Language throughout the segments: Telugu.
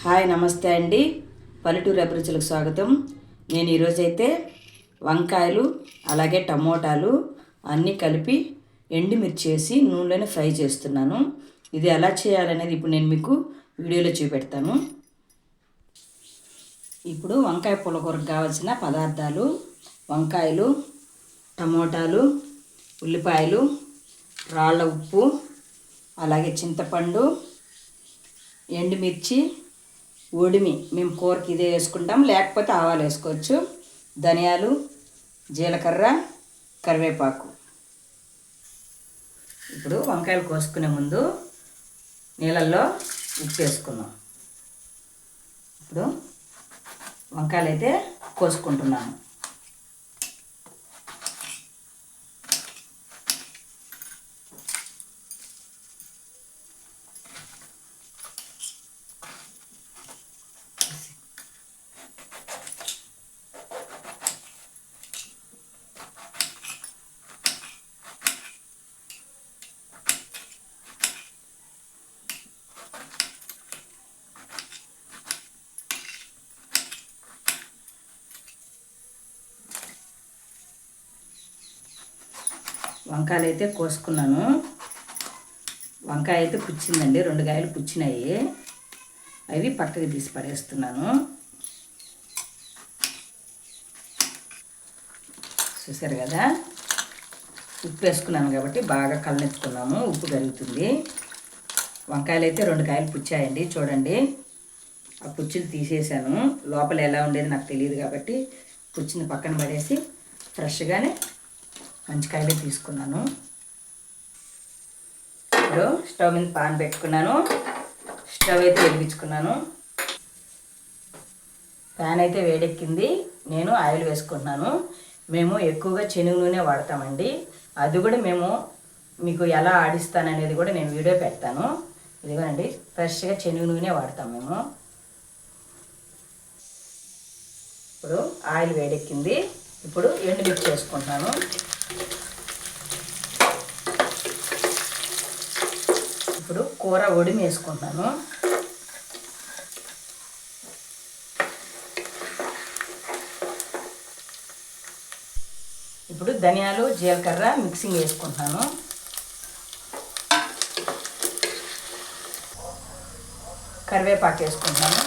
హాయ్ నమస్తే అండి. పల్లెటూరు అభిరుచులకు స్వాగతం. నేను ఈరోజైతే వంకాయలు అలాగే టమోటాలు అన్నీ కలిపి ఎండుమిర్చి వేసి నూనెలోనే ఫ్రై చేస్తున్నాను. ఇది ఎలా చేయాలనేది ఇప్పుడు నేను మీకు వీడియోలో చూపెడతాను. ఇప్పుడు వంకాయ పులకూరకు కావాల్సిన పదార్థాలు వంకాయలు టమోటాలు ఉల్లిపాయలు రాళ్ళ ఉప్పు అలాగే చింతపండు ఎండుమిర్చి ఒడిమి మేము కూరకి ఇదే వేసుకుంటాం లేకపోతే ఆవాలు వేసుకోవచ్చు. ధనియాలు జీలకర్ర కరివేపాకు. ఇప్పుడు వంకాయలు కోసుకునే ముందు నీళ్ళల్లో ఉప్పు వేసుకున్నాం ఇప్పుడు వంకాయలు అయితే కోసుకుంటున్నాను. వంకాయలు అయితే కోసుకున్నాను. వంకాయ అయితే పుచ్చిందండి రెండు కాయలు పుచ్చినాయి. అవి పక్కకి తీసి పడేస్తున్నాను. చూసారు కదా? ఉప్పు వేసుకున్నాను కాబట్టి బాగా కళ్ళెత్తుకున్నాము ఉప్పు కరుగుతుంది వంకాయలు అయితే రెండు కాయలు పుచ్చాయండి చూడండి. ఆ పుచ్చులు తీసేసాను లోపల ఎలా ఉండేది నాకు తెలియదు కాబట్టి పుచ్చిని పక్కన పడేసి ఫ్రెష్గానే మంచి కాయలు తీసుకున్నాను. ఇప్పుడు స్టవ్ మీద పాన్ పెట్టుకున్నాను. స్టవ్ అయితే వెలిగించుకున్నాను. ప్యాన్ అయితే వేడెక్కింది. నేను ఆయిల్ వేసుకుంటున్నాను. మేము ఎక్కువగా శనగ నూనె వాడతామండి. అది కూడా మేము మీకు ఎలా ఆడిస్తాననేది కూడా నేను వీడియో పెడతాను. ఇదిగోనండి ఫ్రెష్గా శనగ నూనె వాడతాం మేము. ఇప్పుడు ఆయిల్ వేడెక్కింది. ఇప్పుడు ఎండుమిర్చి వేసుకుంటాను ఇప్పుడు కూర ఒడిమి వేసుకుంటాను ఇప్పుడు ధనియాలు జీలకర్ర మిక్సింగ్ వేసుకుంటాను. కరివేపాకు వేసుకుంటాను.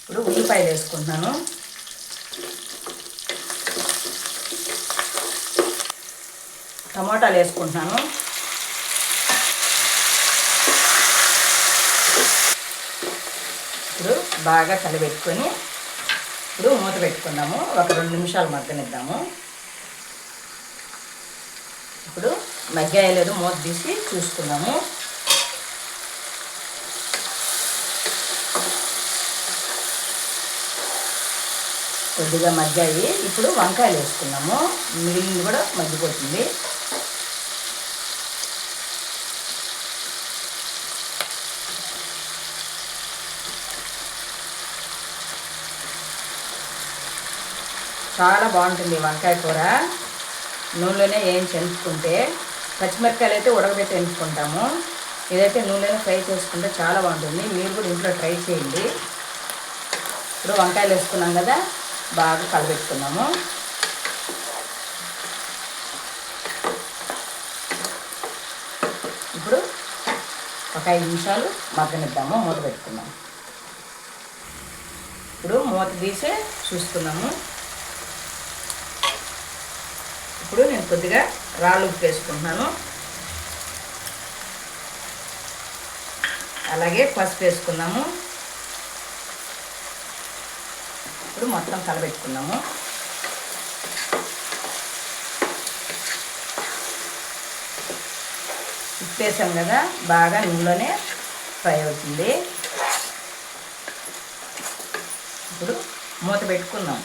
ఇప్పుడు ఉల్లిపాయలు వేసుకుంటున్నాను టమాటాలు వేసుకుంటున్నాను. ఇప్పుడు బాగా కలిపెట్టుకొని ఇప్పుడు మూత పెట్టుకున్నాము ఒక రెండు నిమిషాలు మగ్గనిద్దాము. ఇప్పుడు మగ్గాయలేదు మూత తీసి చూసుకున్నాము కొద్దిగా మగ్గాయి. ఇప్పుడు వంకాయలు వేసుకున్నాము మిగిలింది కూడా మగ్గిపోతుంది. చాలా బాగుంటుంది వంకాయ కూర. నూనెలోనే ఏం చెంచుకుంటే పచ్చిమిరపకాయలు అయితే ఉడకబెట్టి ఎంచుకుంటాము. ఇదైతే నూనెలోనే ఫ్రై చేసుకుంటే చాలా బాగుంటుంది. మీరు కూడా ఇంట్లో ట్రై చేయండి. ఇప్పుడు వంకాయలు వేసుకున్నాం కదా బాగా కలబెట్టుకున్నాము ఇప్పుడు ఒక ఐదు నిమిషాలు మగ్గనిద్దాము మూత పెట్టుకున్నాము ఇప్పుడు మూత తీసే చూసుకున్నాము ఇప్పుడు నేను కొద్దిగా రాళ్ళు ఉప్పు వేసుకుంటున్నాను అలాగే పసుపు వేసుకున్నాము ఇప్పుడు మొత్తం కలబెట్టుకున్నాము ఉప్పేసాం కదా బాగా నూనెలోనే ఫ్రై అవుతుంది. ఇప్పుడు మూత పెట్టుకుందాం.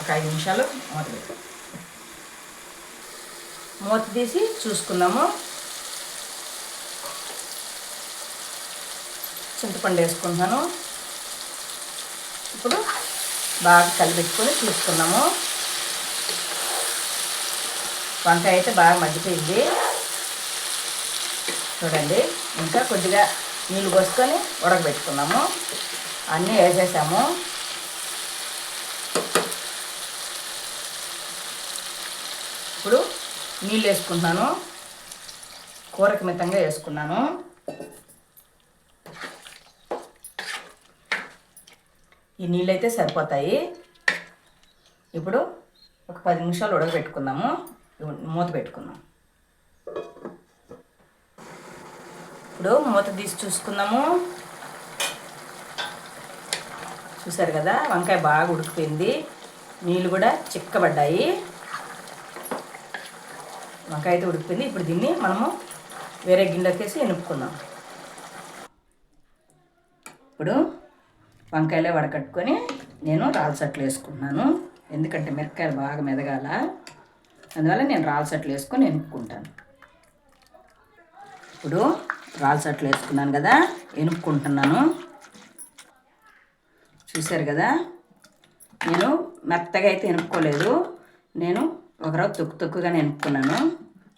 ఒక ఐదు నిమిషాలు మూత పెట్టుకుందాం. మూత తీసి చూసుకున్నాము చింతపండు వేసుకుంటున్నాను. ఇప్పుడు బాగా కలిపెట్టుకొని చూసుకున్నాము వంకాయ అయితే బాగా మగ్గిపోయింది. చూడండి ఇంకా కొద్దిగా నీళ్ళు పోసుకొని ఉడకబెట్టుకున్నాము అన్నీ వేసేసాము. ఇప్పుడు నీళ్ళు వేసుకుంటున్నాను కూరకి మితంగా వేసుకున్నాను. ఈ నీళ్ళు అయితే సరిపోతాయి. ఇప్పుడు ఒక పది నిమిషాలు ఉడకబెట్టుకుందాము. మూత పెట్టుకుందాం. ఇప్పుడు మూత తీసి చూసుకుందాము. చూసారు కదా? వంకాయ బాగా ఉడికిపోయింది. నీళ్ళు కూడా చిక్కబడ్డాయి. వంకాయ అయితే ఉడికిపోయింది. ఇప్పుడు దీన్ని మనము వేరే గిన్నెలోకి వేసి ఎనుపుకుందాం ఇప్పుడు వంకాయలే వడకట్టుకొని నేను రాల్సట్లు వేసుకుంటున్నాను. ఎందుకంటే మిరపకాయలు బాగా మెదగాల. అందువల్ల నేను రాల్సట్లు వేసుకొని ఎనుపుకుంటాను ఇప్పుడు రాల్సట్లు వేసుకున్నాను కదా ఎనుపుకుంటున్నాను చూశారు కదా? నేను మెత్తగా అయితే ఎనుపుకోలేదు నేను ఒకరోజు తొక్కు తొక్కుగానే ఎనుపుకున్నాను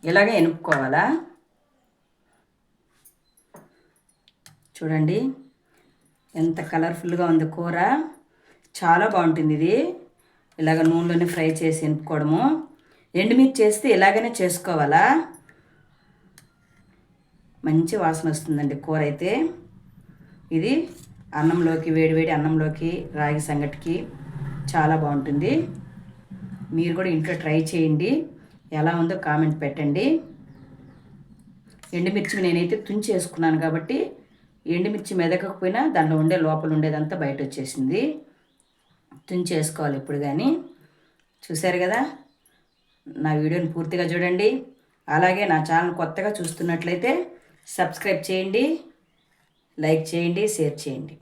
ఇలాగే ఎనుపుకోవాలా? చూడండి. ఎంత కలర్ఫుల్గా ఉంది కూర. చాలా బాగుంటుంది ఇది. ఇలాగ నూనెలోనే ఫ్రై చేసి ఎనుపుకోవడము. ఎండుమిర్చి చేస్తే ఇలాగనే చేసుకోవాలా? మంచి వాసన వస్తుందండి కూర అయితే. ఇది అన్నంలోకి వేడివేడి అన్నంలోకి రాగి సంగటికి చాలా బాగుంటుంది. మీరు కూడా ఇంట్లో ట్రై చేయండి. ఎలా ఉందో కామెంట్ పెట్టండి. ఎండుమిర్చి నేనైతే తుంచి వేసుకున్నాను కాబట్టి ఎండుమిర్చి మెదకపోయినా దాంట్లో ఉండే లోపల ఉండేదంతా బయట వచ్చేసింది తుంచి వేసుకోవాలి ఇప్పుడు కానీ చూశారు కదా? నా వీడియోని పూర్తిగా చూడండి. అలాగే నా ఛానల్ కొత్తగా చూస్తున్నట్లయితే సబ్స్క్రైబ్ చేయండి. లైక్ చేయండి షేర్ చేయండి.